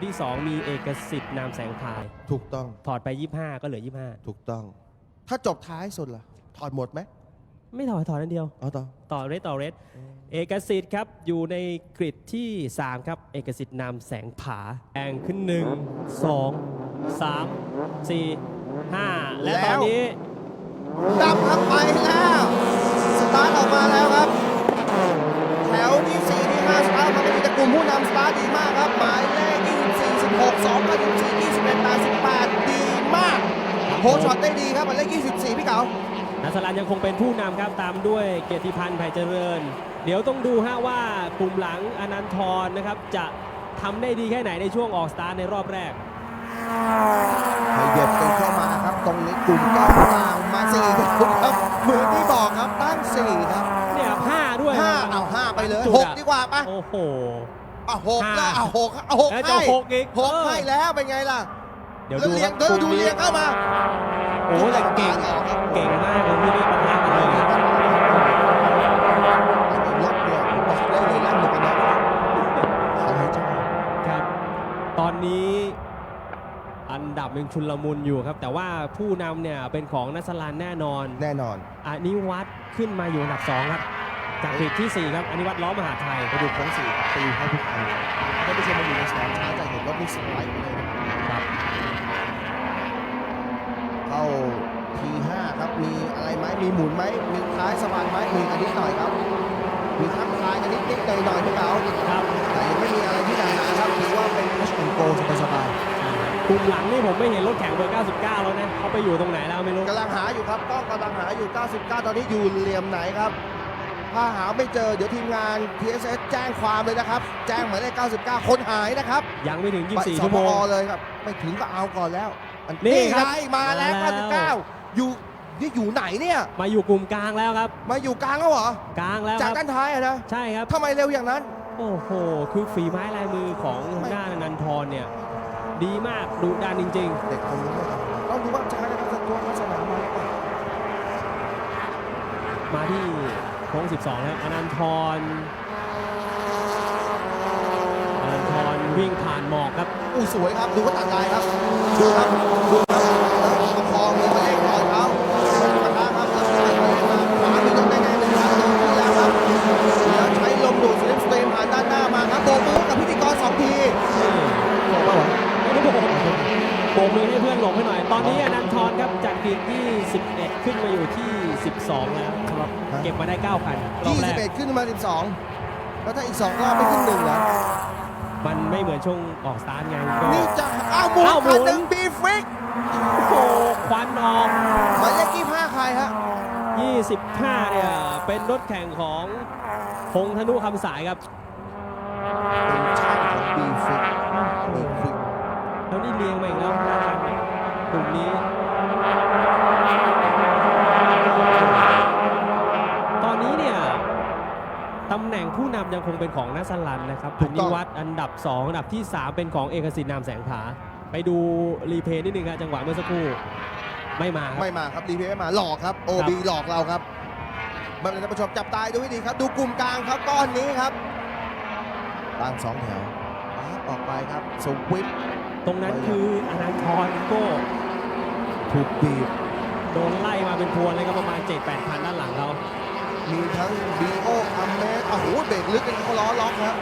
แถวที่ 2 มีเอกสิทธิ์นามแสงพายถูกต้อง ถอดไป 25 ก็เหลือถูกต้อง ถ้าจบท้ายสุดล่ะ ถอดหมดไหม25ไม่ถอดถอดนั่นเดียวเอาต่อ ต่อเรสต่อเรสเอกสิทธิ์ครับ อยู่ในกริดที่ 3 ครับ เอกสิทธิ์นามแสงผาแองขึ้น 1 2 3 4 5 และตอนนี้ ดับครับไปแล้ว สตาร์ทออกมาแล้วครับ แถวที่4ที่5สตาร์ทมาเป็นแต่กลุ่มผู้นำสตาร์ทดีมากครับ หมายเลข 24 16 2 24 21 18ดีมาก โฮช็อตได้ดีครับหมายเลข24 พี่เก๋านัสลันยังคงเป็นผู้นำครับตามด้วยเกียรติพันธ์ไผ่เจริญ เดี๋ยวต้องดูฮะว่ากลุ่มหลังอนันทรนะครับ จะทำได้ดีแค่ไหนในช่วงออกสตาร์ทในรอบแรกให้เหยียบกันเข้ามาครับ ตรงนี้กลุ่มก้าวกลางมาสี่ครับเหมือนที่บอกครับตั้งสี่ครับเนี่ยครับห้าด้วยห้าครับเอาห้าไปเลยจุดหอะกดีกว่าปะโอ้โหเอาหกห้าแล้วเอาหกเอาหกแล้วให้จะหกอีกหกเออให้แล้วเป็นไงล่ะเดี๋ยวแล้วดูเรีคยรังบเดี๋ยวกดูลุ่มนี้เรียงเข้ามาโอ้โหแต่เก่ง ออกครับเก่งมากเลยที่นี่ประทะกันเลยครับรถเนี่ยบอกได้เลยลั่นหมดกันนะขอให้เจ้าครับ ตอนนี้อันดับยังชุนลมุนอยู่ครับ แต่ว่าผู้นำเนี่ยเป็นของนัสลันแน่นอนแน่นอนอานิวัตรขึ้นมาอยู่อันดับ2ครับ จากกรีดที่ 4 ครับอานิวัตรล้อมหาไทย ไปดูโค้งสี่ตีให้ทุกคันถ้าไม่ใช่มาอยู่ในสนามช้าจะเห็นรถนี่สไลด์ไปเลยนะครับเข้าทีห้าครับมีอะไรไหมมีหมุนไหมมีท้ายสะบัดไหมมีกันนิดหน่อยครับมีทักทายกันนิดนิดหน่อยหน่อยพี่เก๋าครับแต่ยังไม่มีอะไรที่หนักหนาครับถือว่าเป็น push and go สบายกลุ่มหลังนี่ผมไม่เห็นรถแข่งเบอร์ 99 แล้วนะเขาไปอยู่ตรงไหนแล้วไม่รู้ๆกำลังหาอยู่ครับกล้องกำลังหาอยู่ 99 ตอนนี้อยู่เหลี่ยมไหนครับ ถ้าหาไม่เจอเดี๋ยวทีมงาน TSS แจ้งความเลยนะครับ แจ้งหมายเลข99 คนหายนะครับยังไม่ถึง ไป24สชั่วปโมงอเลยครับไม่ถึงก็เอาก่อนแล้วอันี่ครับไงมาแล้ว มาแล้ว 99 อยู่นี่อยู่ไหนเนี่ย มาอยู่กลุ่มกลางแล้วครับ มาอยู่กลางแล้วเหรอ กลางแล้วคจากรับด้านท้ายอะนะใช่ครับ ทำไมเร็วอย่างนั้น โอ้โห คือฝีไม้ลายมือของทางด้านอนันทรเนี่ย ดีมากดุดันจริง เด็กคนนี้ไม่ต้องดูว่าช้านะครับสะท้วนลักษณะมาหรือเปล่าๆ มาที่ โค้ง 12แล้วอนันทรอนันทรวิ่งผ่านหมอกครับอู้สวยครับ ดูเขาต่างกายครับ ดูครับดู บกมือให้เพื่อนหลบให้หน่อย ตอนนี้อนันทรครับจากกรีดที่11 ขึ้นมาอยู่ที่ 12 แล้วครับเก็บมาได้9คันรอบแรก21 ขึ้นมา 12 แล้วถ้าอีก 2 รอบไม่ขึ้นหนึ่งเหรอมันไม่เหมือนช่วงออกสตาร์ทไงก็นี่จะอ้าวหมุนอ้าวหมุคันนหนึ่งบีฟริกโอ้โหควันออกหมายเลข25ใครฮะ25เนี่ยเป็นรถแข่งของพงษ์ธนุคำสายครับ กลุ่มนี้ ตอนนี้เนี่ยตำแหน่งผู้นำยังคงเป็นของนัสลันนะครับอันนิวัตรอันดับ 2 อันดับที่ 3 เป็นของเอกสิทธิ์นามแสงผาไปดูรีเพลย์นิดนึงครับจังหวะเมื่อสักครู่ไม่มาครับ ไม่มาครับรีเพย์ไม่มาหลอกครับ OB หลอกเราครับไม่เป็นไรท่านผู้ชมจับตายดูให้ดีครับ ดูกลุ่มกลางครับก้อนนี้ครับตั้งสองแถวปั๊บออกไปครับสวิปตรงนั้นคืออนันทรโก้ ถูกบีบโดนไล่มาเป็นพวนเลยครับประมาณ 7-8คันด้านหลังเขามีทั้งบีโออัมเมสโอ้โหเบรกลึกกันเขาล้อล็อกครับ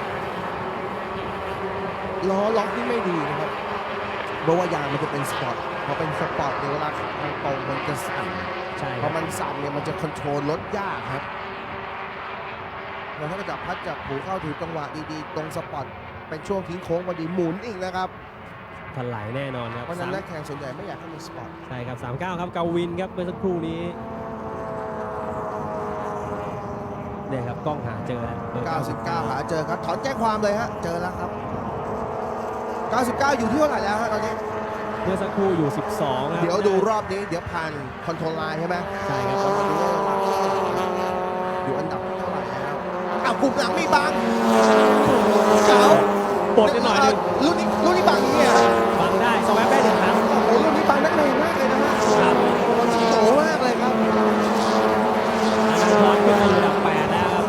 ล้อล็อกที่ไม่ดีนะครับเพราะว่ายางมันจะเป็นสปอร์ตพอเป็นสปอร์ตเนี่ยเวลาขับทางตรงมันจะสั่นใช่พคอรับมันสั่นเนี่ยมันจะคอนโทรลรถยากครับแล้วถ้าจับพัดจับผูเข้าถือจังหวะดีๆ ตรงสปอร์ตเป็นช่วงทิ้งโค้งพอดีหมุนอีกนะครับ ถลายแน่นอนครับเพราะฉะนั้นสามนักแข่งส่วนใหญ่ไม่อยากให้มีสปอร์ตใช่ครับ 39 ครับกาวินครับเมื่อสักครู่นี้เนี่ยครับกล้องหาเจอแล้วเบอร์99 หาเจอครับถอนแจ้งความเลยฮะเจอแล้วครับ 99 อยู่ที่เท่าไหร่แล้วฮะตอนนี้เมื่อสักครู่อยู่ 12ครับเดี๋ยวดูรอบนี้เดี๋ยวผ่านคอนโทรลไลน์ใช่ไหมใช่ครับต้องมาดูว่าอยู่อันดับเท่าไหร่แล้วอ้าวกลุ่มหลังมีบังเก๋าปลดกันหน่อยหนึงรุ่นนี้รุ่นนี้บังเนี่ย บังได้สวับได้หนึ่งครั้ง โอ้โหรุ่นนี้บังนักเลงมากเลยนะฮะ ครับ โอ้โหโตมากเลยครับ อนันทรขึ้นมาอยู่อันดับ8แล้วครับ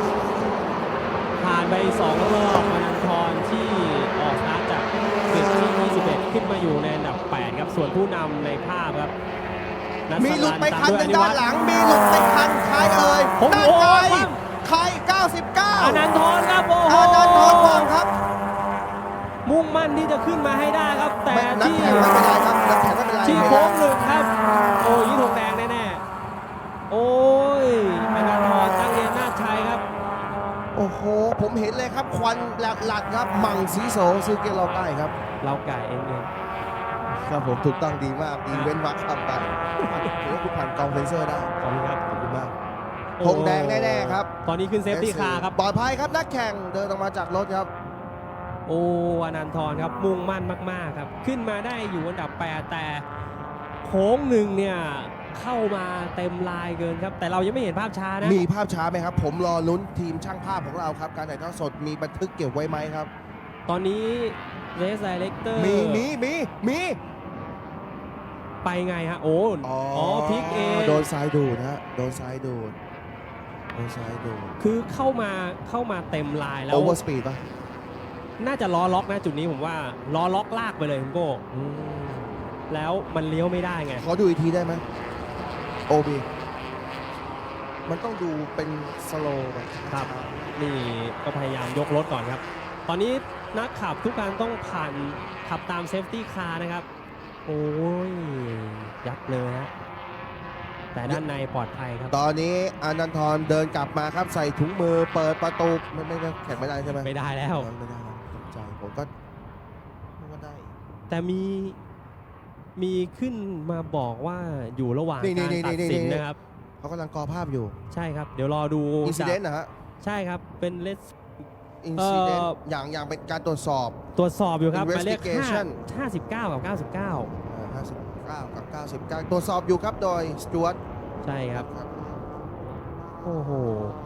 ผ่านไป 2 รอบอนันทรที่ออกสตาร์ทจากกริด ส่วนผู้นำในภาพครับนัสมีหลุดไปตคันด้วยหนึ่งด้านหลัง มีหลุดไปคันใครเอ่ยโอ้โหด้านในครับใคร99อนันทรครับโอ้โหอานันทรวงครับ มุ่งมั่นที่จะขึ้นมาให้ได้ครับ แต่ไม่นักที่แข่งไม่เป็นไรครับนักแข่งไม่เป็นไรที่โค้งหนึ่งครับ โอ้ยยี่ธงแดงแน่ๆ โอ้ยอนันทรตั้งเรียนนาชชัยครับ โอ้โห ผมเห็นเลยครับควันหลักๆครับ มังสีโสซื้อเกลเราใต้ครับ เราไก่เองเอง ครับผมถูกต้องดีมากดีเว้นวักคำไปถือว่าคุณผ่านกองเฟนเซอร์ได้ขอบคุณครับขอบคุณมากโอ้ธงแดงแน่ๆครับ ตอนนี้ขึ้นเซฟตี้คาร์ครับปลอดภัยครับนักแข่งเดินออกมาจากรถครับ โอ้อนันทรครับมุ่งมั่นมากๆครับ ขึ้นมาได้อยู่อันดับ 8 แต่โค้งหนึ่งเนี่ยเข้ามาเต็มลายเกินครับ แต่เรายังไม่เห็นภาพช้านะ มีภาพช้าไหมครับ ผมรอลุ้นทีมช่างภาพของเราครับ การถ่ายทอดสดมีบันทึกเก็บไว้ไหมครับ ตอนนี้เรสไดเรคเตอร์มีมีมีมี ไปไงฮะโอ้อ๋อพลิกเอง โดนทรายดูดฮะโดนทรายดูดโดนทรายดูดคือเข้ามาเข้ามาเต็มลายแล้ว โอเวอร์สปีดป่ะน่าจะล้อล็อกนะจุดนี้ผมว่าล้อล็อกลากไปเลยคุณโก้แล้วมันเลี้ยวไม่ได้ไง ขอดูอีกทีได้ไหมโอบีมันต้องดูเป็นสโลว์แบบครับ นี่ก็พยายามยกรถก่อนครับ ตอนนี้นักขับทุกการต้องผ่านขับตามเซฟตี้คาร์นะครับ โอ้ยยับเลยฮะแต่ด้านในปลอดภัยครับตอนนี้อนันทรเดินกลับมาครับใส่ถุงมือเปิดประตูไม่ไม่ไม่แข่งไม่ได้ใช่ไหมไม่ได้แล้วไม่ได้แล้วตกใจผมก็นึกว่าได้ แต่มีมีขึ้นมาบอกว่าอยู่ระหว่างนี่การนี่ตัดนี่สินนี่นะครับเขากำลังกอภาพอยู่ ใช่ครับ เดี๋ยวรอดูอินซิจากเดนต์นะฮะใช่ครับเป็นเลส อินซิเดนเอ่ต์ออย่างอย่างเป็นการตรวจสอบ ตรวจสอบอยู่ครับหมายเลข Investigation ห้า59 กับ 99 59 กับ 99 ตรวจสอบอยู่ครับโดยสจวตใช่ครับ โอ้โห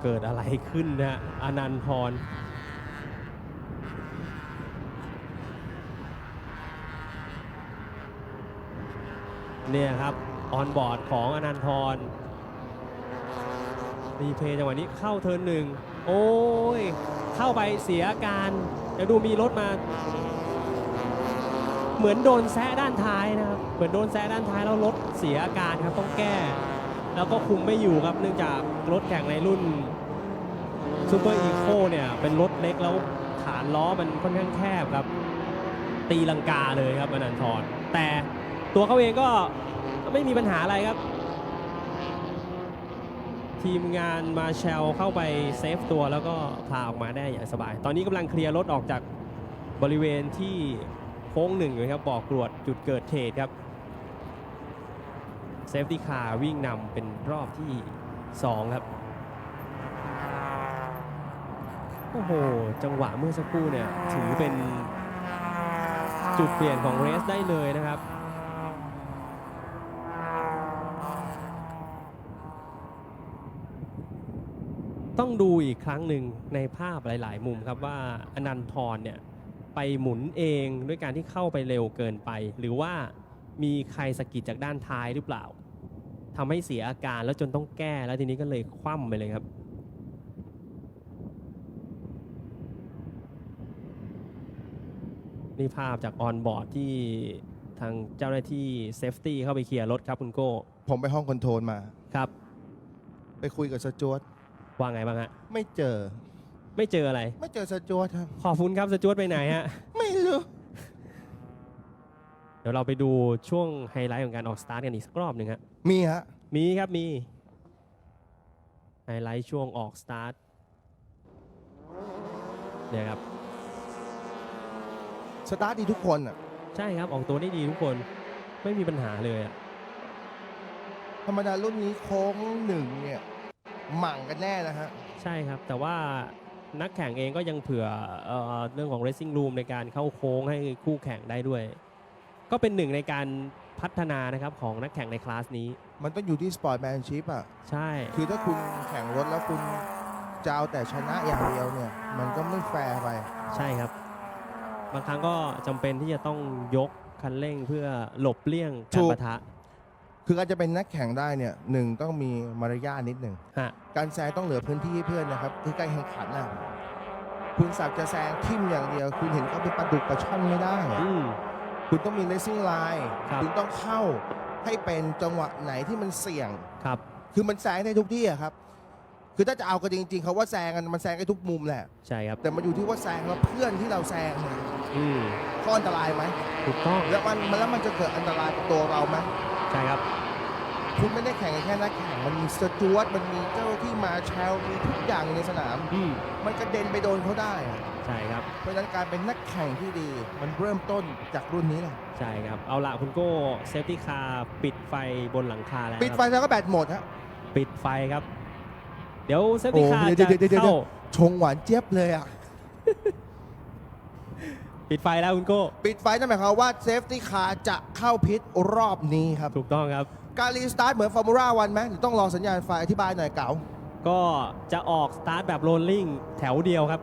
เกิดอะไรขึ้นนะฮะอนันทรเนี่ยครับ ออนบอร์ดของอนันทรรีเพย์จังหวะนี้เข้าเทิร์นหนึ่ง โอ้ย เข้าไปเสียการเดี๋ยวดูมีรถมา เหมือนโดนแซะด้านท้ายนะครับ เหมือนโดนแซะด้านท้ายแล้วรถเสียอาการครับต้องแก้ แล้วก็คุมไม่อยู่ครับเนื่องจากรถแข่งในรุ่นซูเปอร์อีโคเนี่ยเป็นรถเล็กแล้วฐานล้อมันค่อนข้างแคบครับ ตีลังกาเลยครับอนันทรแต่ตัวเขาเองก็ไม่มีปัญหาอะไรครับ ทีมงานมาแชลเข้าไปเซฟตัวแล้วก็พาออกมาได้อย่างสบาย ตอนนี้กำลังเคลียร์รถออกจากบริเวณที่โค้งหนึ่งอยู่ครับบอกตรวจจุดเกิดเหตุครับเซฟตี้คาร์วิ่งนำเป็นรอบที่ 2 ครับโอ้โห จังหวะเมื่อสักครู่เนี่ย ถือเป็นจุดเปลี่ยนของเรสได้เลยนะครับ ต้องดูอีกครั้งหนึ่งในภาพหลาย ๆ มุมครับว่าอนันทรเนี่ยไปหมุนเองด้วยการที่เข้าไปเร็วเกินไป หรือว่ามีใครสะกิดจากด้านท้ายหรือเปล่าทำให้เสียอาการแล้วจนต้องแก้แล้วทีนี้ก็เลยคว่ำไปเลยครับ นี่ภาพจากออนบอร์ดที่ทางเจ้าหน้าที่เซฟตี้เข้าไปเคลียร์รถครับคุณโก้ ผมไปห้องคอนโทรลมาครับ ไปคุยกับสจวต ว่าไงบ้างฮะ ไม่เจอ ไม่เจออะไร ไม่เจอสจวตครับ ขอบคุณครับสจวตไปไหนฮะ ไม่รู้ เดี๋ยวเราไปดูช่วงไฮไลท์ของการออกสตาร์ทกันอีกสักรอบหนึ่งฮะ มีฮะ มีครับมี ไฮไลท์ช่วงออกสตาร์ทเนี่ยครับ สตาร์ทดีทุกคนอะ ใช่ครับ ออกตัวได้ดีทุกคน ไม่มีปัญหาเลยอะธรรมดารุ่นนี้โค้งหนึ่งเนี่ย หมั่งกันแน่นะฮะ ใช่ครับ แต่ว่านักแข่งเองก็ยังเผื่อเอ่อเรื่องของ racing room ในการเข้าโค้งให้คู่แข่งได้ด้วย ก็เป็นหนึ่งในการพัฒนานะครับของนักแข่งในคลาสนี้ มันต้องอยู่ที่สปอร์ตแมนชิพอะ ใช่ คือถ้าคุณแข่งรถแล้วคุณจะเอาแต่ชนะอย่างเดียวเนี่ย มันก็ไม่แฟร์ไป ใช่ครับ บางครั้งก็จำเป็นที่จะต้องยกคันเร่งเพื่อหลบเลี่ยงถูการกปะทะ คือการจะเป็นนักแข่งได้เนี่ยหนึ่งต้องมีมารยาทนิดหนึ่ง ฮะ การแซงต้องเหลือพื้นที่ให้เพื่อนนะครับคือการแข่งขันน่ะคุณสักจะแซงทิ่มอย่างเดียว คุณเห็นเขาเป็นปลาดุกปลาช่อนไม่ได้อะอืม คุณต้องมีเลสซิ่งไลน์ครับ คุณต้องเข้าให้เป็นจังหวะไหนที่มันเสี่ยง ครับ คือมันแซงได้ทุกที่อะครับ คือถ้าจะเอากันจริงๆเขาว่าแซงกันมันแซงได้ทุกมุมแหละ ใช่ครับ แต่มันอยู่ที่ว่าแซงแล้วเพื่อนที่เราแซงเนี่ยอืมก็อันตรายไหมถูกต้อง แล้วมันมันแล้วมันจะเกิดอันตรายกับตัวเราไหม ใช่ครับ คุณไม่ได้แข่งกันแค่นักแข่ง มันมีสจวตมันมีเจ้าที่มาแชลมีทุกอย่างอยู่ในสนาม อืมมันกระเด็นไปโดนเขาได้อะใช่ครับ เพราะฉะนั้นการเป็นนักแข่งที่ดี มันเริ่มต้นจากรุ่นนี้แหละใช่ครับ เอาละคุณโก้เซฟตี้คาร์ปิดไฟบนหลังคาแล้วปิดครับไฟแล้วก็แบตหมดฮะ ปิดไฟครับ เดี๋ยวเซฟตี้โอ้คาร์เดี๋จะยวเดี๋ยวเดี๋ยว เข้า ชงหวานเจี๊ยบเลยอะ ปิดไฟแล้วคุณโก้ ปิดไฟนั่นหมายความว่าเซฟตี้คาร์จะเข้าพิษรอบนี้ครับ ถูกต้องครับ การรีสตาร์ทเหมือนฟอร์มูล่าวันไหมหรือต้องรอสัญญาณไฟอธิบายหน่อยเก๋าก็จะออกสตาร์ทแบบโรลลิ่งแถวเดียวครับ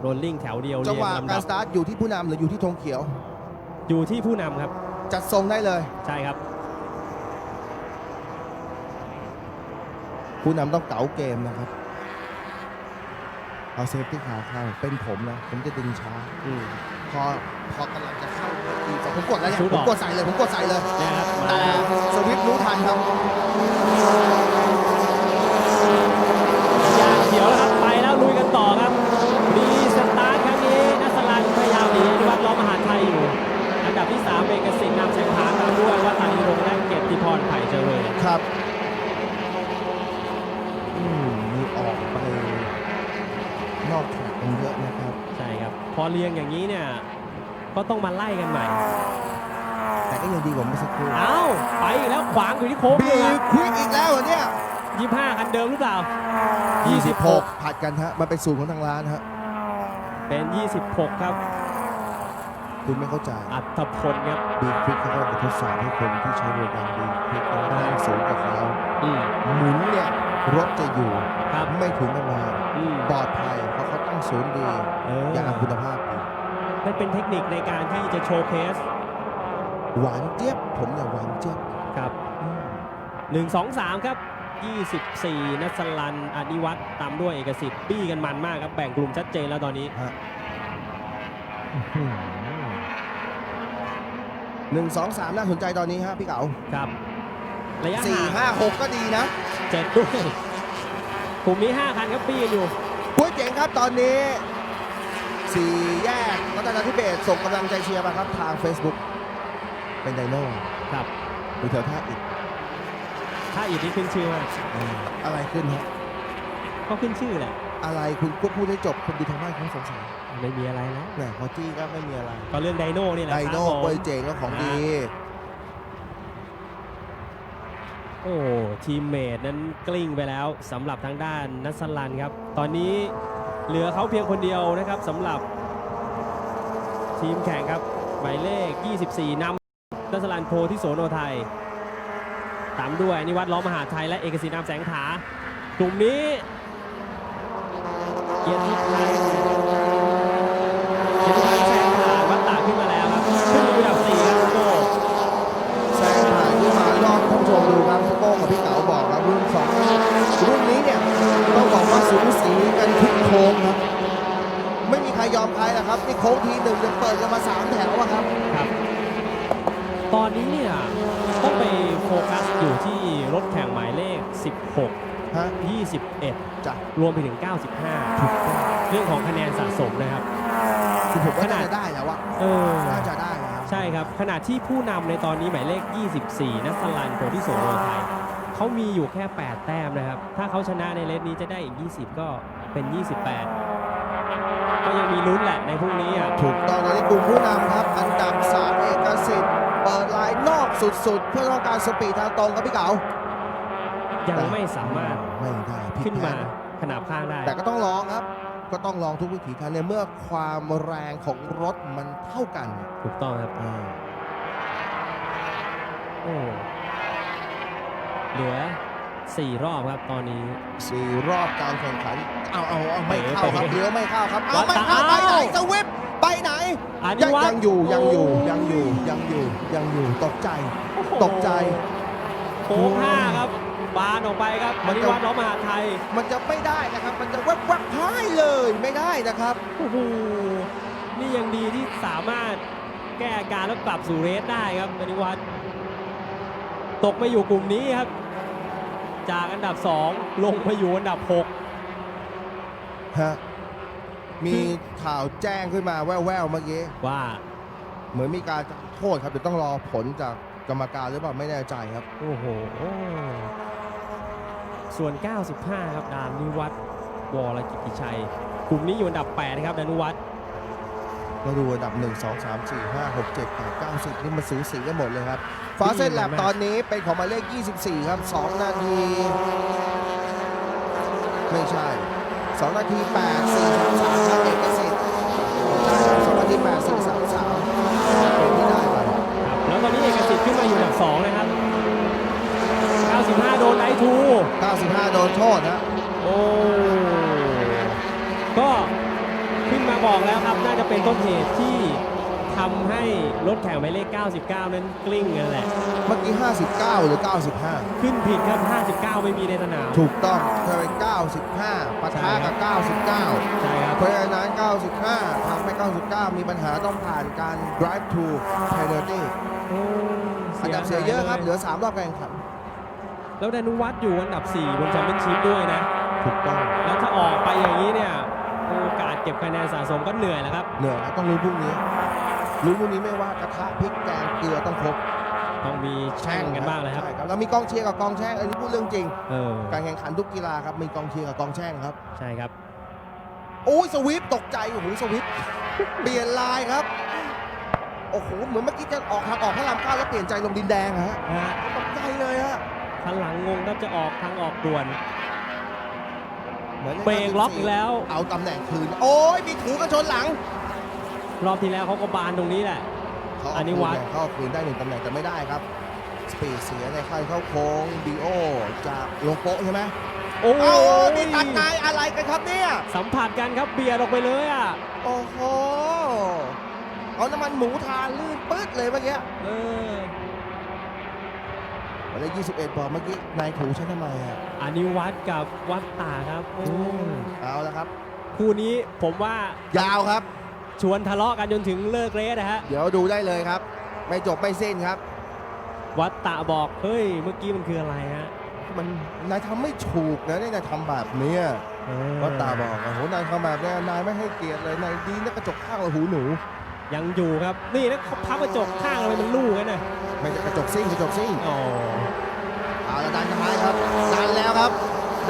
โรลลิ่งแถวเดียวจังหวะเรียงลำกาดัรบสตาร์ทอยู่ที่ผู้นำหรืออยู่ที่ธงเขียว อยู่ที่ผู้นำครับ จัดทรงได้เลย ใช่ครับ ผู้นำต้องเก๋าเกมนะครับ เอาเซฟตี้คาร์เข้าเป็นผมนะผมจะดึงช้า อืม พอพอกำลังจะเข้าดีจะผมกดแล้วเนี่ยชูดผอมอกกดใส่เลย ผมกดใส่เลย นะครับมาแต่แล้วสวิฟต์รู้ทันครับยางเขียวแล้วครับ ไปแล้วลุยกันต่อครับ มีสตาร์ทครั้งนี้นัสลันพยายามหนีนิวัฒน์ล้อมมหาไทยอยู่ อันดับที่ 3 เอกสิทธิ์นำแสงผาตามด้วยวัฒนีรงค์และเกียรติพรไผ่เจริญ ครับอืมมีออกไป นอกแทร็กกันเยอะนะครับ ใช่ครับ พ อเรียงอย่างนี้เนี่ย ก็ต้องมาไล่กันใหม่ แต่ก็ยังดีกว่าเมื่อสักครู่เอ้าไปอีกแล้วขวางอยู่ที่โค้งบีเลยครับควิกอีกแล้วเหรอเนี่ยยี่ห้าคันเดิมหรือเปล่าผัดกันฮะ มันเป็นสูตรของทางร้านฮะ เป็น 26 ครับคุณไม่เข้าใจอัตพลครับบีควิกเขาก็มาทดสอบให้คนที่ใช้บริการบีควิกต้องนั่งสูงกับเขาอืม หมุนเนี่ย รถจะอยู่ครับไม่ถึงกันมาอืม ปลอดภัยเพราะเขาตั้งศูนย์ดีเอออย่างคุณภาพดีนั่นเป็นเทคนิคในการที่จะโชว์เคสหวานเจี๊ยบผมเนี่ยหวานเจี๊ยบครับ อืม 1 2 3 ครับ 24 นัสลันอนิวัตรตามด้วยเอกสิทธิ์บี้กันมันมากครับ แบ่งกลุ่มชัดเจนแล้วตอนนี้ ฮะอื้อหือหนึ่งสองสามน่าสนใจตอนนี้ฮะพี่เก๋าครับ ระยะสี่ห่างห้าหกก็ดีนะเจ็ดด้วยกลุ่มนี้5คันครับบี้กันอยู่พูดเจ๋งครับตอนนี้สี่แยกรัตนทิเบศส่งกำลังใจเชียร์มาครับทาง Facebook เป็นไดโน่ครับอยู่แถวท่าอิฐถ้าอีกนี่ขึ้นชื่อมากอะไรขึ้นฮะก็ขึ้นชื่อแหละ อะไรคุณก็พูดให้จบคนดูทางบ้านเขาสงสัยไม่มีอะไรแล้วแหมพอจี้ก็ไม่มีอะไร ก็เรื่องไดโน่นี่แหละไดครับโน่ผม เวยเจ๋งก็ของดี โอ้ทีมเมทนั้นกลิ้งไปแล้วสำหรับทางด้านนัสลันครับ ตอนนี้เหลือเขาเพียงคนเดียวนะครับสำหรับ ทีมแข่งครับหมายเลข 24นำนัสลันโพธิโสโนไทย ตามด้วยนิวัฒน์ล้อมมหาไทยและเอกสินามแสงขากลุ่มนี้เกียรติพันธ์เกียรติพันธ์แสงขานวัดตาขึ้นมาแล้วครับขึ้นอยู่อันดับสี่ครับโก้ แซงผ่านขึ้นมายอดท่านผู้ชมดูครับพี่โป้งกับพี่เต๋าบอกครับรุ่นสองรุ่นนี้เนี่ยต้องบอกว่าสูสีกันทุกโค้งครับ ไม่มีใครย อมใครนะครับนี่โค้งทีหนึ่งเนี่ยเปิดกันมาสามแถวอะครับ ครับ ตอนนี้เนี่ยต้องไปโฟกัสอยู่ที่รถแข่งหมายเลข 16 ฮะ 21 จ้ะรวมไปถึง 95เรื่องของคะแนนสะสมนะครับ คือผมว่าขนาน่าดจะได้แล้วอะเออ น่าจะได้แล้ว ใช่ครับ ขณะที่ผู้นำในตอนนี้หมายเลข 24 นัสลันโพธิโสโรไทยเขามีอยู่แค่ 8 แต้มนะครับ ถ้าเขาชนะในเลสนี้จะได้อีก 20 ก็เป็น 28 ก็ยังมีลุ้นแหละในพรุ่งนี้อะถูกต้องตอนนี้กลุ่มผู้นำครับ อันดับสามเอกสิทธิ์เปิดลายนอกสุดๆ เพื่อต้องการสปีดทางตรงครับพี่เก๋ายังไม่สามารถไม่ได้ผิดขึ้นมาแผขนาบข้างได้ แต่ก็ต้องลองครับ ก็ต้องลองทุกวิถีทางในเมื่อความแรงของรถมันเท่ากันถูกต้องครับอ่าโอ้เหลือ 4 รอบครับตอนนี้ สี่รอบการแข่งขัน เอาเอาเอาไม่เป๋เข้าครับเป๋เลี้ยวไม่เข้าครับ เอาวัดไม่เข้าตาไปไหนเอ้าสวิปไปไหนอานิยังวัฒยังน์อยู่ยังอยู่โยังอยู่ยังอยู่ยังอยู่ตกใจ โอ้โหตกใจ โค้งห้าครับ บานออกไปครับมัอานจะนิวัฒน์ล้อมมหาไทย มันจะไม่ได้นะครับ มันจะแวบแวบพายเลยไม่ได้นะครับ โอ้โห นี่ยังดีที่สามารถแก้อาการแล้วกลับสู่เรสได้ครับอนิวัฒน์ตกมาอยู่กลุ่มนี้ครับ จากอันดับ 2 ลงมาอยู่อันดับ ฮะมีข่าวแจ้งขึ้นมาแว่วๆเมื่อกี้6 ว่า เหมือนมีการโทษครับเดี๋ยวต้องรอผลจากกรรมการหรือเปล่าไม่แน่ใจครับ โอ้โห ส่วน 95 ครับ ดานุวัฒน์วรกิติชัย กลุ่มนี้อยู่อันดับ 8 นะครับ ดานุวัฒน์ เราดูอันดับ 1 2 3 4 5 6 7 8 9 10 นี่มันสูสีกันหมดเลยครับฟ้าเส้นแลบตอนนี้เป็นของหมายเลข 24 ครับ 2 นาที ไม่ใช่ 2 นาที 8 4 3 3ครับเอกสิทธิ์ใช่ครับ2นาที 8 4 3 3เป็นที่ได้ไปครับแล้วตอนนี้เอกสิทธิ์ขึ้นมาอยู่อันดับ2นะครับ 95 โดนไอทู95 โดนโทษนะโอ้ ก็ขึ้นมา บอกแล้วครับน่าจะเป็นต้นเหตุที่ทำให้รถแข่งหมายเลข 99 นั้นกลิ้งนั่นแหละ เมื่อกี้ 59 หรือ 95 ขึ้นผิดครับ 59 ไม่มีในสนาม ถูกต้องเธอเป็น 95ปะทะกับ 99 ใช่ครับ เพราะฉะนั้น 95ทำให้ 99 มีปัญหาต้องผ่านการ drive to penalty โอ้อันดับเสียเยอะครับ เหหลืลืออ3 รอบการแข่งขัน แล้วดานุวัฒน์อยู่อันดับ 4 บนแชมเปี้ยนชิพด้วยนะ ถูกต้อง แล้วถ้าออกไปอย่างนี้เนี่ยโอกาส เก็บคะแนนสะสมก็เหนื่อยแล้วครับ เหนื่อยครับต้องรู้พรุ่งนี้รู้พรุ่งนี้ไม่ว่ากระทะพริกแกงเกลือต้องครบต้องมีแช่งกันบ้างเลยครับ ใช่ครับแล้วมีกองเชียร์กับกองแช่งอันนี้พูดเรื่องจริง เออ การแข่งขันทุกกีฬาครับมีกองเชียร์กับกองแช่งครับ ใช่ครับ โอ้ยสวิปตกใจโอ้โหสวิปเปลี่ยนลายครับ โอ้โหเหมือนเมื่อกี้จะออกทางออกพระรามเก้าแล้วเปลี่ยนใจลงดินแดงอะฮะฮะตกใจเลยฮะคันหลังงงครับจะออกทางออกด่วนเหมือนเบรกล็อกอีกแล้ว เอาตำแหน่งคืน โอ้ยมีถูกันชนหลังรอบที่แล้วเขาก็บานตรงนี้แหละ เขาอันนี้วัด เขาเอาคืนได้หนึ่งตำแหน่งแต่ไม่ได้ครับ สปีดเสียในค่ายเข้าโค้งดีโอจากลงโป๊ะใช่ไหมโอ้เอ้าโหนี่ตัดนายอะไรกันครับเนี่ย สัมผัสกันครับเบียดออกไปเลยอะโอ้โห เอาน้ำมันหมูทาลื่นปื๊ดเลยเมื่อกี้ เออ วันละ21 บอกเมื่อกี้นายถูฉันทำไมอะอันนี้วัดกับวัดตาครับโอ้เอาละครับ คู่นี้ผมว่ายาวครับ ชวนทะเลาะกันจนถึงเลิกเรสนะฮะ เดี๋ยวดูได้เลยครับ ไม่จบไม่สิ้นครับ วัดตาบอกเฮ้ยเมื่อกี้มันคืออะไรฮะมันนายทำไม่ถูกนะเนี่ยนายทำแบบเนี้ยเออว่าตาบอกโอ้โหนายทำแบบเนี้ยนายไม่ให้เกียรติเลยนายดีนะกระจกข้างเราหูหนู ยังอยู่ครับ นี่นะเขาพับกระจกข้างอะไรมันลู่กันนะไม่ใช่กระจกซิ่งกระจกซิ่งอ๋อเอาละดันท้ายครับ ดันแล้วครับ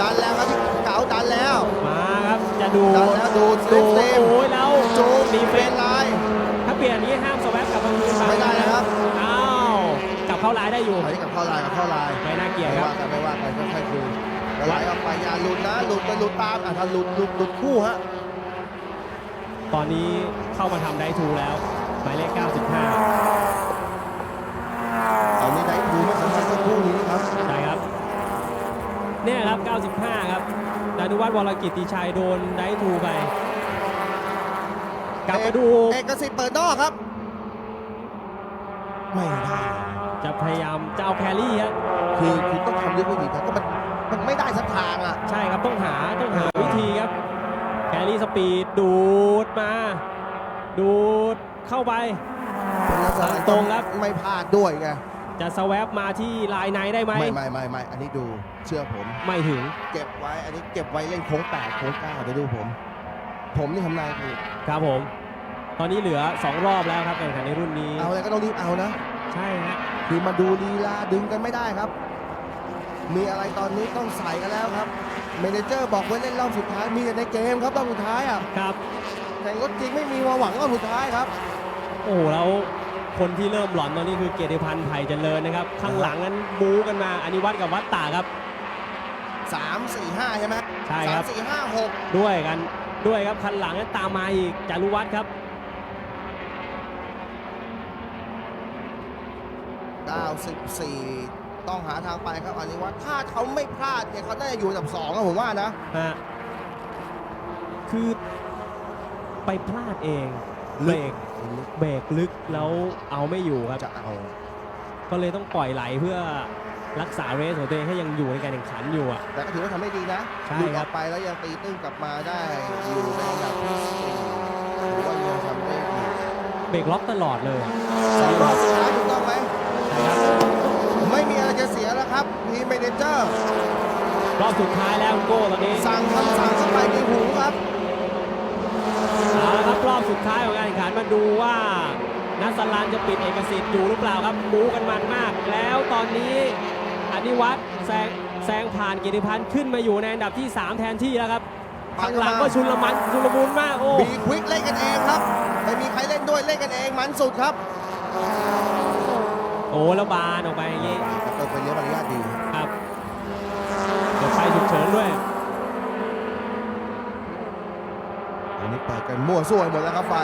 ดันแล้วครับพี่เก๋าดันแล้ว มาครับจะดูดันแล้วดูดูเต็มโอ้ยแล้วจูบดีเฟเป็นนไลน์ถ้าเปลี่ยนอย่างนี้ห้ามสแวปกลับมาคืนไม่ได้นะครับอ้าวกลับเข้าไลน์ได้อยู่อันนี้กับเข้าลายกับเข้าลายไม่น่าเกลียดไม่ครับว่ากันไม่ว่ากันก็แค่คืนแล้วไหลออกไปอย่าหลุดนะหลุดไปหลุดตามอะถ้าหลุดหลุดหลุดคู่ฮะ ตอนนี้เข้ามาทำได้ทูแล้วหมายเลข 95 ตอนนี้ได้ดูไม่สำคัญก็คู่นี้ครับใช่ครับเนี่ยครับ 95 ครับดานุวัฒน์วรกิตติชัยโดนได้ทูไปกลับมาดูเอกสิทธิ์เปิดนอกครับ ไม่ได้จะพยายามจะเอาแครี่ฮะคือคือต้องทำด้วยวิธีแต่ก็มันมันไม่ได้สักทางอะใช่ครับต้องหาต้องหาวิธีครับแค รี่สปีดดูดมา ดูดเข้าไปเป็นลักษณะตรงครับ ไม่พลาดด้วยไงจะสวปมาที่ลายในได้ไหม ไม่ไม่ไม่ไม่อันนี้ดูเชื่อผม ไม่ถึงเก็บไว้อันนี้เก็บไว้เล่นโค้งแปดโค้งเก้าเดี๋ยวดูผม ผมนี่ทำนายถูกครับผม ตอนนี้เหลือ 2 รอบแล้วครับแข่งขันในรุ่นนี้ เอาอะไรก็ต้องรีบเอานะ ใช่ฮะคือมาดูลีลาดึงกันไม่ได้ครับ มีอะไรตอนนี้ต้องใส่กันแล้วครับ เมเนเจอร์บอกไว้เล่นรอบสุดท้ายมีแต่ในเกมครับรอบสุดท้ายอะครับแข่งรถจริงไม่มีมาหวังรอบสุดท้ายครับ โอ้โหแล้วคนที่เริ่มหลอนตอนนี้คือเกียรติพันธ์ไผ่เจริญนะครับ ข้างหลังนั้นบู๊กันมาอนิวัตกับวัดตาครับ 3 4 5 ใช่ไหมใช่ครับสามสี่ห้าหกด้วยกันด้วยครับคันหลังนั้นตามมาอีกจารุวัฒน์ครับ94 ต้องหาทางไปครับอันนี้ว่าถ้าเขาไม่พลาดเนี่ยเขาน่าจะอยู่อันดับสองอะผมว่านะ ฮะคือไปพลาดเองเบลึรกกเบรกลึกแล้วเอาไม่อยู่ครับ จะเอาก็เลยต้องปล่อยไหลเพื่อรักษาเรสของตัวเองให้ยังอยู่ในการแข่งขันอยู่อะ แต่ก็ถือว่าทำได้ดีนะใช่หลุดคอรัอบ กไปแล้วยังตีตื้นกลับมาได้อยู่ในอันดับที่สี่ถือว่ายังทำได้ดีเบรกล็อกตลอดเลยสองรอบสุดท้าย ครับทีมเมเนเจอร์รอบสุดท้ายแล้วคุณโก้ตอนนี้สั่งคำสั่งเข้าไปในหูครับเอาละครับรอบสุดท้ายของการแข่งขันมาดูว่านัสลันจะปิดเอกสิทธิ์อยู่หรือเปล่าครับบูกันมันมาก แล้วตอนนี้อนิวัตรแซงแซงผ่านกิติพันธ์ขึ้นมาอยู่ในอันดับที่ 3 แทนที่แล้วครับข้างหลังก็ชุนละมันชุลมุนมากโอ้บีควิกเล่นกันเองครับไม่มีใครเล่นด้วยเล่นกันเองมันสุดครับ โอ้แล้วบานออกไปอย่างนี้เปิดไฟเลี้ยวมารยาท ด้วยอันนี้เปิดกันมั่วซั่วหมดแล้วครับไฟ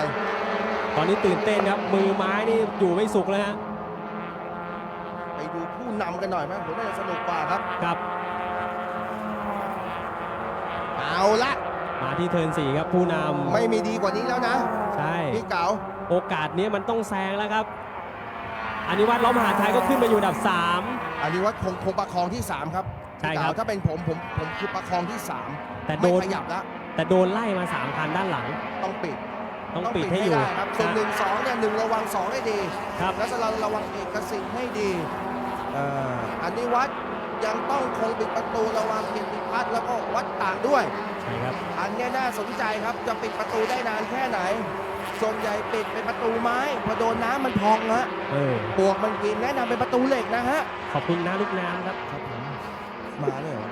ตอนนี้ตื่นเต้นครับมือไม้นี่อยู่ไม่สุกแล้วฮะไปดูผู้นำกันหน่อยไหมผมน่าจะสนุกกว่าครับ ครับ เอาละมาที่เทิร์นสี่ครับผู้นำไม่มีดีกว่านี้แล้วนะ ใช่ พี่เก๋าโอกาสนี้มันต้องแซงแล้วครับอนิวัตรล้อมหาไทยก็ขึ้นมาอยู่อันดับ 3อันนี้ว่าคงคงประคองที่ 3 ครับ ใช่พี่ครัเก๋าบถ้าเป็นผมผมผมคือประคองที่แต่3โดไม่นขยับแล้วแต่โดนไล่มา3คันด้านหลัง ต้องปิดต้องปิดให้อยู่ได้ครับส่วนหนึ่งสองเนี่ยหนึ่งระวังสองให้ดี ครับ และสลันระวังเอกสิทธิ์ให้ดีเอ่ออันนี้วัดยังต้องคงปิดประตูระวังเกียรติพัฒน์แล้วก็วัดต่างด้วย ใช่ครับ อันเนี้ยน่าสนใจครับจะปิดประตูได้นานแค่ไหน ส่วนใหญ่ปิดเป็นประตูไม้พอโดนน้ำมันพองฮะเออ ปวกมันกินแนะนำเป็นประตูเหล็กนะฮะ ขอบคุณนะลูกน้ำครับ ครับผ มมาเลยเหรอ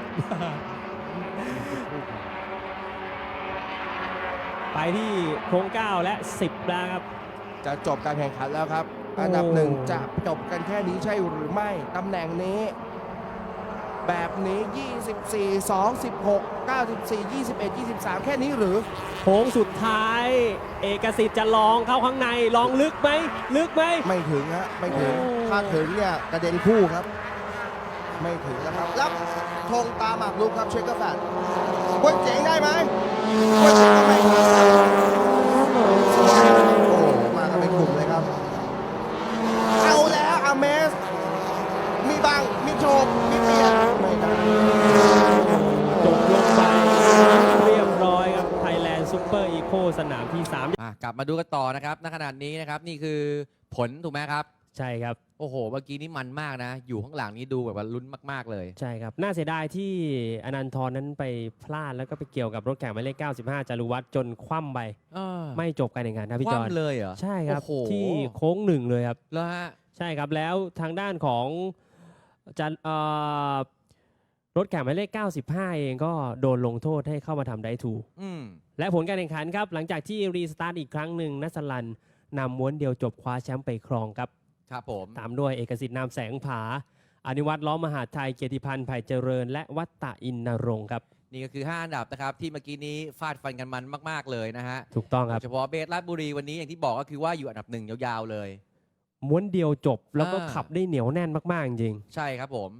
ไปที่โค้ง9และ 10 แล้วครับ จะจบการแข่งขันแล้วครับโอ้อันดับหนึ่งจะจบกันแค่นี้ใช่หรือไม่ตำแหน่งนี้ แบบนี้ 24 2 16 94 21 23 แค่นี้หรือโค้งสุดท้าย เอกสิทธิ์จะลองเข้าข้างในลองลึกไหมลึกไหมไม่ถึงฮะไม่ถึงโอ้ถ้าถึงเนี่ยกระเด็นคู่ครับ ไม่ถึงนะครับแล้วธงตามหมากรุกครับเชคเกอร์แฟนกวนเจ๋งได้ไหมกวนเจ๋งก็ไม่ครับโอ้โหมากันเป็นกลุ่มเลยครับ เอาแล้วอเมส มีบัง มีโชบมีเปียกไม่ได้จบลงไปเรียบร้อยครับไทยแลนด์ซูเปอร์อีโคสนามที่3อะกลับมาดูกันต่อนะครับณขนาดนี้นะครับ นี่คือผลถูกไหมครับ ใช่ครับ โอ้โห เมื่อกี้นี่มันมากนะ อยู่ข้างหลังนี่ดูแบบว่าลุ้นมาก ๆ เลย ใช่ครับ น่าเสียดายที่อนันทรนั้นไปพลาดแล้วก็ไปเกี่ยวกับรถแข่งหมายเลข 95 จารุวัฒน์จนคว่ำไป เออไม่จบการแข่งขันนะพี่คจอนว่ำเลยเหรอ ใช่ครับ โอ้โห ที่โค้งหนึ่งเลยครับ แล้วฮะ ใช่ครับแล้วทางด้านของจันเอ่อรถแข่งหมายเลข 95 เองก็โดนลงโทษให้เข้ามาทำได้ทูอืม และผลการแข่งขันครับ หลังจากที่รีสตาร์ทอีกครั้งหนึ่งนัสลันนำม้วนเดียวจบคว้าแชมป์ไปครองครับ ครับผม ตามด้วยเอกสิทธิ์นามแสงผา อนิวัตรล้อมมหาดไทยเกียรติพันธ์ไผ่เจริญ และวัตตะอินนรงค์ครับ นี่ก็คือ 5 อันดับนะครับ ที่เมื่อกี้นี้ฟาดฟันกันมันมาก ๆ เลยนะฮะถูกต้องครับโดยเฉพาะเบสราชบุรีวันนี้อย่างที่บอกก็คือว่าอยู่อันดับหนึ่งยาวๆเลย ม้วนเดียวจบแล้วก็อ่า ขับได้เหนียวแน่นมาก ๆ จริง ใช่ครับผม